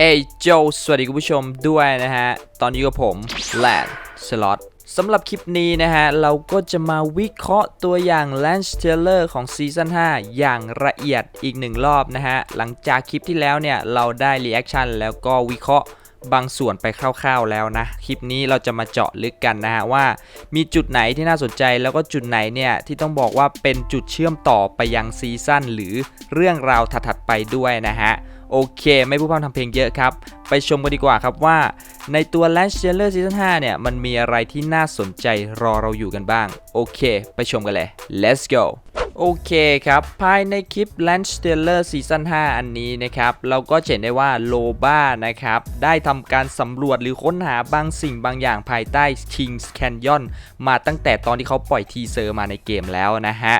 เอยโจสวัสดีคุณผู้ชมด้วยนะฮะ ตอนนี้กับผมแลนสล็อตสำหรับคลิปนี้นะฮะ เราก็จะมาวิเคราะห์ตัวอย่าง Lance Taylor ของซีซั่น5 อย่างละเอียดอีกหนึ่งรอบนะฮะ หลังจากคลิปที่แล้วเนี่ย เราได้รีแอคชั่นแล้วก็วิเคราะห์บางส่วนไปคร่าวๆแล้วนะ คลิปนี้เราจะมาเจาะลึกกันนะฮะ ว่ามีจุดไหนที่น่าสนใจแล้วก็จุดไหนเนี่ย ที่ต้องบอกว่าเป็นจุดเชื่อมต่อไปยังซีซั่นหรือเรื่องราวถัดๆไปด้วยนะฮะ โอเค ไม่พูดพร่ำทำเพลงเยอะครับ ไปชมกันดีกว่าครับว่า ในตัว Last c h a n d l e r Season 5 เนี่ย มันมีอะไรที่น่าสนใจรอเราอยู่กันบ้าง โอเค ไปชมกันเลย let's go โอเคครับ ภายในคลิป l a n c h t e l l e r Season 5 อันนี้นะครับ เราก็เห็นได้ว่าโลบ้านะครับ ได้ทำการสำรวจหรือค้นหาบางสิ่งบางอย่างภายใต้ Kings Canyon มาตั้งแต่ตอนที่เขาปล่อยทีเซอร์มาในเกมแล้วนะฮะ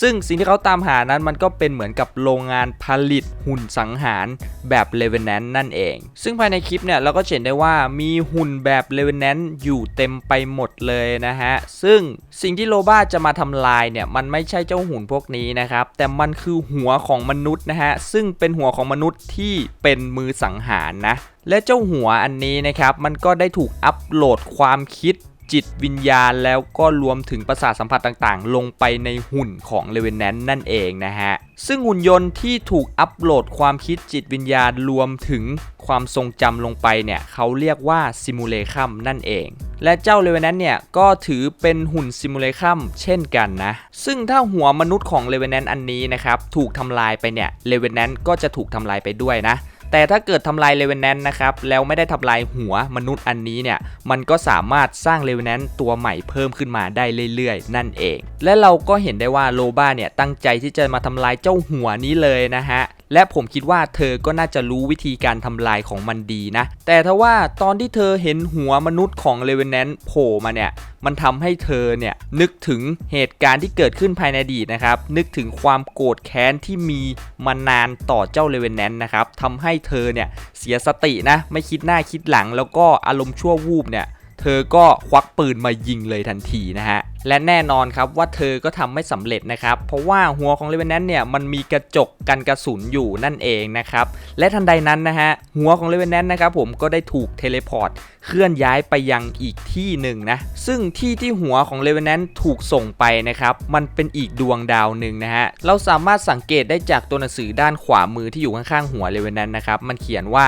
ซึ่งสิ่งที่เขาตามหานั้นมันก็เป็นเหมือนกับโรงงานผลิตหุ่นสังหารแบบ r e v e n a n t นั่นเอง ซึ่งภายในคลิปเนี่ยเราก็เห็นได้ว่ามีหุ่นแบบ r e v e n a n t อยู่เต็มไปหมดเลยนะฮะ ซึ่งสิ่งที่โลบ้าจะมาทำลายเนี่ยมันไม่ใช่เจ้าหุ่นพวกนี้นะครับ แต่มันคือหัวของมนุษย์นะฮะ ซึ่งเป็นหัวของมนุษย์ที่เป็นมือสังหารนะและเจ้าหัวอันนี้นะครับมันก็ได้ถูกอัปโหลดความคิด จิตวิญญาณแล้วก็รวมถึงประสาทสัมผัสต่างๆ ลงไปในหุ่นของเลเวนแนนนั่นเองนะฮะ ซึ่งหุ่นยนต์ที่ถูกอัปโหลดความคิดจิตวิญญาณรวมถึงความทรงจำลงไปเนี่ยเขาเรียกว่าซิมูเลคัมนั่นเอง และเจ้าเลเวนแนนเนี่ยก็ถือเป็นหุ่นซิมูเลคัมเช่นกันนะ ซึ่งถ้าหัวมนุษย์ของเลเวนแนนอันนี้นะครับถูกทำลายไปเนี่ยเลเวนแนนก็จะถูกทำลายไปด้วยนะ แต่ถ้าเกิดทำลายเลเวนแนนนะครับแล้วไม่ได้ทำลายหัวมนุษย์อันนี้เนี่ยมันก็สามารถสร้างเลเวนแนนตัวใหม่เพิ่มขึ้นมาได้เรื่อยๆ นั่นเอง และเราก็เห็นได้ว่าโลบ้าเนี่ยตั้งใจที่จะมาทำลายเจ้าหัวนี้เลยนะฮะ และผมคิดว่าเธอก็น่าจะรู้วิธีการทำลายของมันดีนะ แต่ถ้าว่าตอนที่เธอเห็นหัวมนุษย์ของเลเวนแนนโผล่มาเนี่ยมันทำให้เธอเนี่ยนึกถึงเหตุการณ์ที่เกิดขึ้นภายในอดีตนะครับ นึกถึงความโกรธแค้นที่มีมานานต่อเจ้าเลเวนแนนนะครับทำให้เธอเนี่ยเสียสตินะ ไม่คิดหน้าคิดหลัง แล้วก็อารมณ์ชั่ววูบเนี่ยเธอก็ควักปืนมายิงเลยทันทีนะฮะ และแน่นอนครับว่าเธอก็ทำไม่สำเร็จนะครับ เพราะว่าหัวของเลเวนแนนเนี่ยมันมีกระจกกันกระสุนอยู่นั่นเองนะครับ และทันใดนั้นนะฮะหัวของเลเวนแนนนะครับผมก็ได้ถูกเทเลพอร์ตเคลื่อนย้ายไปยังอีกที่หนึ่งนะ ซึ่งที่ที่หัวของเลเวนแนนถูกส่งไปนะครับ มันเป็นอีกดวงดาวหนึ่งนะฮะ เราสามารถสังเกตได้จากตัวหนังสือด้านขวามือที่อยู่ข้างๆหัวเลเวนแนนนะครับ มันเขียนว่า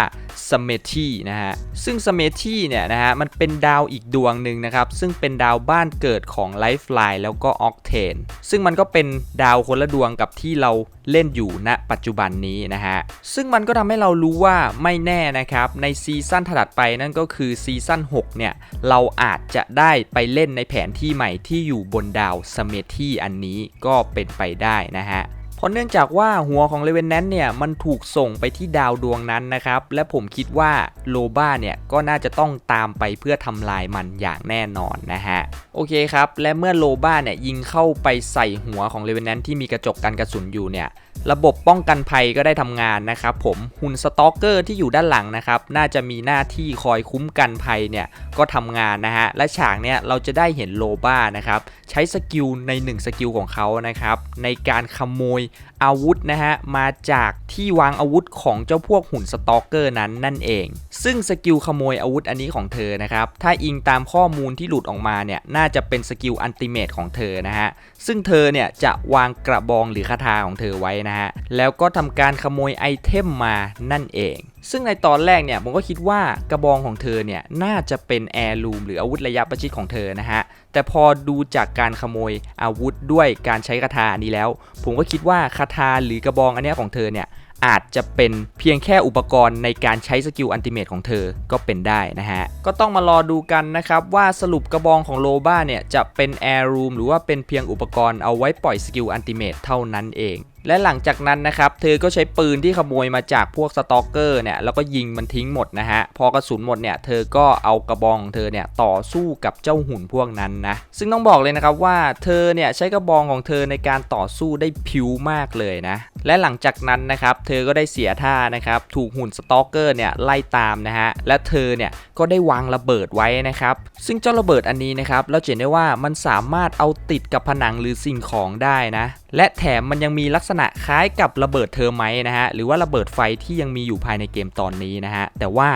สเมทีนะฮะ ซึ่งสเมทีเนี่ยนะฮะมันเป็นดาวอีกดวงหนึ่งนะครับ ซึ่งเป็นดาวบ้านเกิดของไลฟ์ไลน์แล้วก็ออกเทนซึ่งมันก็เป็นดาวคนละดวงกับที่เราเล่นอยู่ณปัจจุบันนี้นะฮะ ซึ่งมันก็ทำให้เรารู้ว่าไม่แน่นะครับ ในซีซั่นถัดไปนั่นก็คือซีซั่น6 เนี่ย เราอาจจะได้ไปเล่นในแผนที่ใหม่ที่อยู่บนดาวสเมทีอันนี้ก็เป็นไปได้นะฮะ ราะเนื่องจากว่าหัวของเลเวนแนนเนี่ยมันถูกส่งไปที่ดาวดวงนั้นนะครับ และผมคิดว่าโลบ้าเนี่ยก็น่าจะต้องตามไปเพื่อทำลายมันอย่างแน่นอนนะฮะ โอเคครับ และเมื่อโลบ้าเนี่ยยิงเข้าไปใส่หัวของเลเวนแนนที่มีกระจกกันกระสุนอยู่เนี่ยระบบป้องกันภัยก็ได้ทำงานนะครับผมหุ่นสตอกเกอร์ที่อยู่ด้านหลังนะครับน่าจะมีหน้าที่คอยคุ้มกันภัยเนี่ยก็ทำงานนะฮะและฉากเนี้ยเราจะได้เห็นโลบ้านะครับใช้สกิลใน 1 สกิลของเขานะครับในการขโมยอาวุธนะฮะมาจากที่วางอาวุธของเจ้าพวกหุ่นสตอกเกอร์นั้นนั่นเอง ซึ่งสกิลขโมยอาวุธอันนี้ของเธอนะครับถ้าอิงตามข้อมูลที่หลุดออกมาเนี่ยน่าจะเป็นสกิลอันติเมตของเธอนะฮะซึ่งเธอเนี่ยจะวางกระบองหรือคาถาของเธอไว้นะฮะแล้วก็ทำการขโมยไอเทมมานั่นเอง ซึ่งในตอนแรกเนี่ยผมก็คิดว่ากระบองของเธอเนี่ยน่าจะเป็นแอร์ลูมหรืออาวุธระยะประชิดของเธอนะฮะ แต่พอดูจากการขโมยอาวุธด้วยการใช้คาถานี้แล้ว ผมก็คิดว่าคาถาหรือกระบองอันเนี้ยของเธอเนี่ยอาจจะเป็นเพียงแค่อุปกรณ์ในการใช้สกิลอันติเมตของเธอก็เป็นได้นะฮะ ก็ต้องมารอดูกันนะครับ ว่าสรุปกระบองของโลบ้าเนี่ยจะเป็นแอร์รูมหรือว่าเป็นเพียงอุปกรณ์เอาไว้ปล่อยสกิลอันติเมตเท่านั้นเอง และหลังจากนั้นนะครับ เธอก็ใช้ปืนที่ขโมยมาจากพวกสตอกเกอร์เนี่ยแล้วก็ยิงมันทิ้งหมดนะฮะ พอกระสุนหมดเนี่ยเธอก็เอากระบองของเธอเนี่ยต่อสู้กับเจ้าหุ่นพวกนั้นนะ ซึ่งต้องบอกเลยนะครับว่าเธอเนี่ยใช้กระบองของเธอในการต่อสู้ได้ผิวมากเลยนะ และหลังจากนั้นนะครับเธอก็ได้เสียท่านะครับถูกหุ่นสตอกเกอร์เนี่ยไล่ตามนะฮะ และเธอเนี่ยก็ได้วางระเบิดไว้นะครับ ซึ่งเจ้าระเบิดอันนี้นะครับเราเห็นได้ว่ามันสามารถเอาติดกับผนังหรือสิ่งของได้นะ และแถมมันยังมีลักษษณะคล้ายกับระเบิดเทอร์ไมนะฮะหรือว่าระเบิดไฟที่ยังมีอยู่ภายในเกมตอนนี้นะฮะแต่ว่า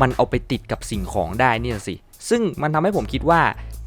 มันเอาไปติดกับสิ่งของได้นี่สิซึ่งมันทำให้ผมคิดว่า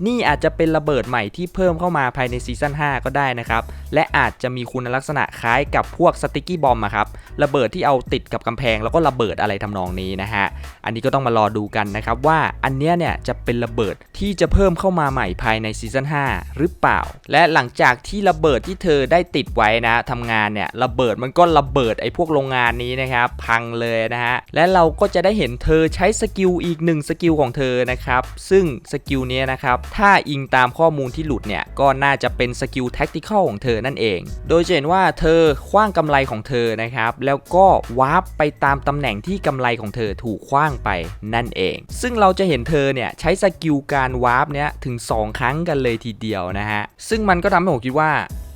นี่อาจจะเป็นระเบิดใหม่ที่เพิ่มเข้ามาภายในซีซั่น5ก็ได้นะครับ และอาจจะมีคุณลักษณะคล้ายกับพวกสติกกี้บอมครับ ระเบิดที่เอาติดกับกำแพงแล้วก็ระเบิดอะไรทำนองนี้นะฮะ อันนี้ก็ต้องมารอดูกันนะครับว่าอันเนี้ยเนี่ยจะเป็นระเบิดที่จะเพิ่มเข้ามาใหม่ภายในซีซั่น5หรือเปล่า และหลังจากที่ระเบิดที่เธอได้ติดไว้นะทำงานเนี่ยระเบิดมันก็ระเบิดไอ้พวกโรงงานนี้นะครับพังเลยนะฮะและเราก็จะได้เห็นเธอใช้สกิลอีกหนึ่งสกิลของเธอนะครับซึ่งสกิลเนี้ยนะครับถ้าอิงตามข้อมูลที่หลุดเนี่ย ก็น่าจะเป็นสกิลแท็กติคอลของเธอนั่นเอง โดยจะเห็นว่าเธอคว้างกำไรของเธอนะครับ แล้วก็วาร์ปไปตามตำแหน่งที่กำไรของเธอถูกคว้างไปนั่นเอง ซึ่งเราจะเห็นเธอเนี่ยใช้สกิลการวาร์ปเนี่ยถึง 2 ครั้งกันเลยทีเดียวนะฮะ ซึ่งมันก็ทำให้ผมคิดว่า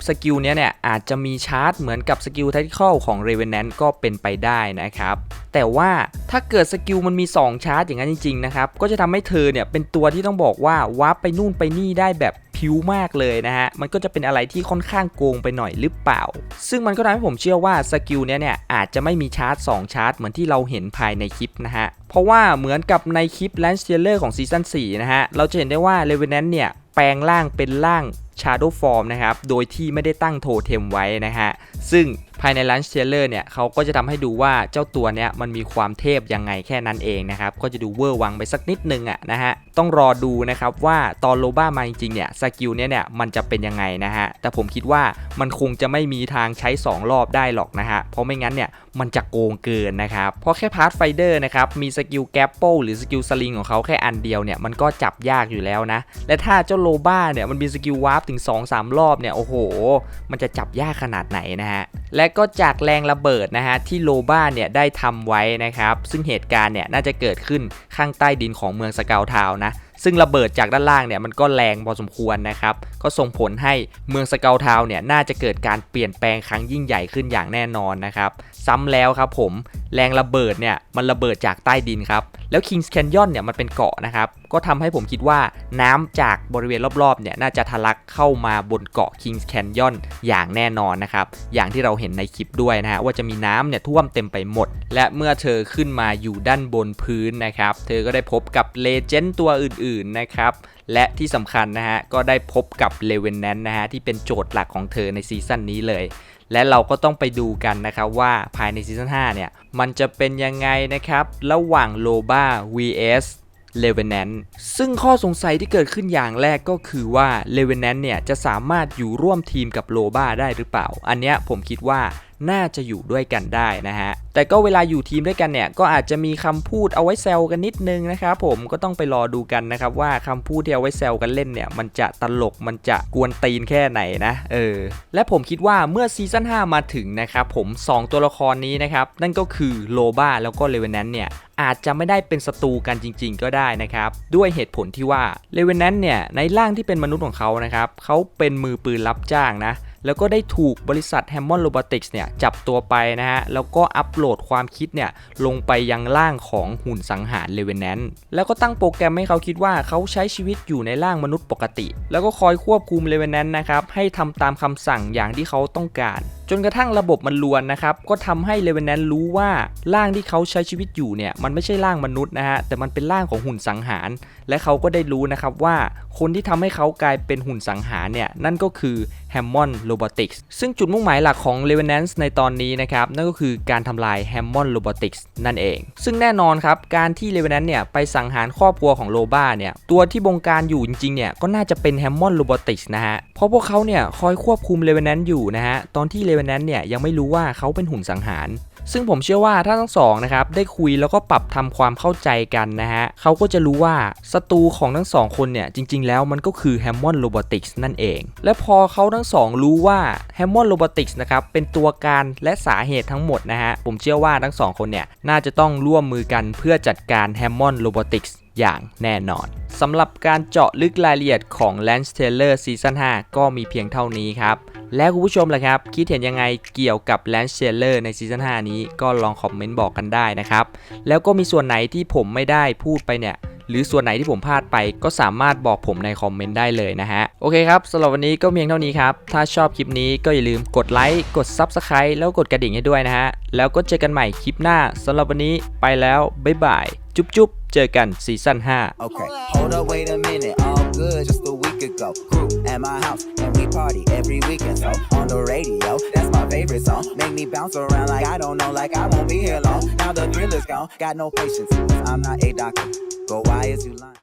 สกิลเนี้ยเนี่ยอาจจะมีชาร์จเหมือนกับสกิลไท c คอลของ Revenant ก็เป็นไปได้นะครับ แต่ว่าถ้าเกิดสกิลมันมี 2 ชาร์จอย่างนั้นจริงๆนะครับ ก็จะทำให้เธอเนี่ยเป็นตัวที่ต้องบอกว่าวาร์ปไปนู่นไปนี่ได้แบบ ผิวมากเลยนะฮะ มันก็จะเป็นอะไรที่ค่อนข้างโกงไปหน่อยหรือเปล่า ซึ่งมันก็ทำให้ผมเชื่อว่าสกิลเนี้ยเนี่ยอาจจะไม่มีชาร์จ 2 ชาร์จ เหมือนที่เราเห็นภายในคลิปนะฮะ เพราะว่าเหมือนกับในคลิป Lance t a i l o r ของซีซั่น4นะฮะ เราจะเห็นได้ว่าเลเวนแนนเนี่ยแปลงร่างเป็นร่าง Shadow Form นะครับ โดยที่ไม่ได้ตั้งโทเทมไว้นะฮะ ซึ่ง ภายใน Lunch t a i l o r เนี่ยเขาก็จะทำให้ดูว่าเจ้าตัวเนี้ยมันมีความเทพยังไงแค่นั้นเองนะครับ ก็จะดูเวอร์วังไปสักนิดนึงอะนะฮะ ต้องรอดูนะครับว่าตอนโลบ้ามาจริงๆเนี่ยสกิลเนี้ยเนี่ยมันจะเป็นยังไงนะฮะ แต่ผมคิดว่ามันคงจะไม่มีทางใช้ 2 รอบได้หรอกนะฮะ เพราะไม่งั้นเนี่ยมันจะโกงเกินนะครับ เพราะแค่พาร์ทไฟเดอร์นะครับมีสกิลแกปโปหรือสกิลสลิงของเขาแค่อันเดียวเนี่ยมันก็จับยากอยู่แล้วนะ และถ้าเจ้าโลบ้าเนี่ยมันมีสกิลวาร์ปถึง 2-3 รอบเนี่ยโอ้โห มันจะจับยากขนาดไหนนะฮะ และก็จากแรงระเบิดนะฮะที่โลบ้าเนี่ยได้ทำไว้นะครับ ซึ่งเหตุการณ์เนี่ยน่าจะเกิดขึ้นข้างใต้ดินของเมืองสกาวทาวนะซึ่งระเบิดจากด้านล่างเนี่ยมันก็แรงพอสมควรนะครับ ก็ส่งผลให้เมืองสเกลทาวเนี่ยน่าจะเกิดการเปลี่ยนแปลงครั้งยิ่งใหญ่ขึ้นอย่างแน่นอนนะครับ ซ้ำแล้วครับผมแรงระเบิดเนี่ยมันระเบิดจากใต้ดินครับ แล้ว Kings Canyon เนี่ยมันเป็นเกาะนะครับ ก็ทำให้ผมคิดว่าน้ำจากบริเวณรอบๆเนี่ยน่าจะทะลักเข้ามาบนเกาะ Kings Canyon อย่างแน่นอนนะครับ อย่างที่เราเห็นในคลิปด้วยนะฮะว่าจะมีน้ำเนี่ยท่วมเต็มไปหมด และเมื่อเธอขึ้นมาอยู่ด้านบนพื้นนะครับ เธอก็ได้พบกับเลเจนด์ตัวอื่นๆนะครับและที่สำคัญนะฮะก็ได้พบกับเลเวนแนนนะฮะที่เป็นโจทย์หลักของเธอในซีซั่นนี้เลย และเราก็ต้องไปดูกันนะครับว่าภายในซีซั่น5เนี่ยมันจะเป็นยังไงนะครับ ระหว่างโลบ้า vs เลเวนแนนซึ่งข้อสงสัยที่เกิดขึ้นอย่างแรกก็คือว่าเลเวนแนนเนี่ยจะสามารถอยู่ร่วมทีมกับโลบ้าได้หรือเปล่า อันเนี้ยผมคิดว่า น่าจะอยู่ด้วยกันได้นะฮะแต่ก็เวลาอยู่ทีมด้วยกันเนี่ยก็อาจจะมีคำพูดเอาไว้แซวกันนิดนึงนะครับผมก็ต้องไปรอดูกันนะครับว่าคำพูดที่เอาไว้แซวกันเล่นเนี่ยมันจะตลกมันจะกวนตีนแค่ไหนนะเออและผมคิดว่าเมื่อซีซั่น5มาถึงนะครับผม 2 ตัวละครนี้นะครับนั่นก็คือโลบ้าแล้วก็เลเวนแนนเนี่ยอาจจะไม่ได้เป็นศัตรูกันจริง ๆ ก็ได้นะครับ ด้วยเหตุผลที่ว่าเลเวนแนนเนี่ยในร่างที่เป็นมนุษย์ของเขานะครับเขาเป็นมือปืนรับจ้างนะ แล้วก็ได้ถูกบริษัท Hammond Robotics เนี่ยจับตัวไปนะฮะ แล้วก็อัปโหลดความคิดเนี่ยลงไปยังร่างของหุ่นสังหาร r e v e n a n t แล้วก็ตั้งโปรแกรมให้เขาคิดว่าเขาใช้ชีวิตอยู่ในร่างมนุษย์ปกติ แล้วก็คอยควบคุม r e v e n a n t นะครับให้ทำตามคำสั่งอย่างที่เขาต้องการ จนกระทั่งระบบมันลวนนะครับ ก็ทำให้ r e v e n a n t รู้ว่าร่างที่เขาใช้ชีวิตอยู่เนี่ยมันไม่ใช่ร่างมนุษย์นะฮะ แต่มันเป็นร่างของหุ่นสังหาร และเขาก็ได้รู้นะครับว่าคนที่ทำให้เขากลายเป็นหุ่นสังหารเนี่ยนั่นก็คือ Hammond Robotics ซึ่งจุดมุ่งหมายหลักของ r e v e n a n c e ในตอนนี้นะครับ นั่นก็คือการทำลาย Hammond Robotics นั่นเอง ซึ่งแน่นอนครับ การที่ r e v e n a n c e เนี่ยไปสังหารครอบครัวของโลบ้าเนี่ยตัวที่บงการอยู่จริงๆเนี่ยก็น่าจะเป็น Hammond Robotics นะฮะเพราะพวกเขาเนี่ยคอยควบคุม r e v e n a n c e อยู่นะฮะตอนที่ r e v e n a n c e เนี่ยยังไม่รู้ว่าเขาเป็นหุ่นสังหาร ซึ่งผมเชื่อว่าถ้าทั้งสองนะครับได้คุยแล้วก็ปรับทำความเข้าใจกันนะฮะเขาก็จะรู้ว่าศัตรูของทั้งสองคนเนี่ยจริง ๆ แล้วมันก็คือ Hammond Robotics นั่นเอง และพอเขาทั้งสองรู้ว่า Hammond Robotics นะครับเป็นตัวการและสาเหตุทั้งหมดนะฮะผมเชื่อว่าทั้งสองคนเนี่ยน่าจะต้องร่วมมือกันเพื่อจัดการ Hammond Robotics อย่างแน่นอนสำหรับการเจาะลึกรายละเอียดของ Lance Taylor ซีซั่น5ก็มีเพียงเท่านี้ครับ แล้วคุณผู้ชมล่ะครับ คิดเห็นยังไงเกี่ยวกับ Lance Taylor ในซีซั่น5นี้ก็ลองคอมเมนต์บอกกันได้นะครับ แล้วก็มีส่วนไหนที่ผมไม่ได้พูดไปเนี่ยหรือส่วนไหนที่ผมพลาดไปก็สามารถบอกผมในคอมเมนต์ได้เลยนะฮะ โอเคครับสำหรับวันนี้ก็เพียงเท่านี้ครับ ถ้าชอบคลิปนี้ก็อย่าลืมกดไลค์กด Subscribe แล้วกดกระดิ่งให้ด้วยนะฮะ แล้วก็เจอกันใหม่คลิปหน้าสำหรับวันนี้ไปแล้ว บ๊ายบาย จุ๊บจุ๊บเจอกันซีซั่น5 Okay, hold up, wait a minute. All good just a week ago. At my house, and we party every weekend. So on the radio, that's my favorite song. Make me bounce around like I don't know, like I won't be here long. Now the thrill is gone, got no patience. I'm not a doctor. Go why is you lying?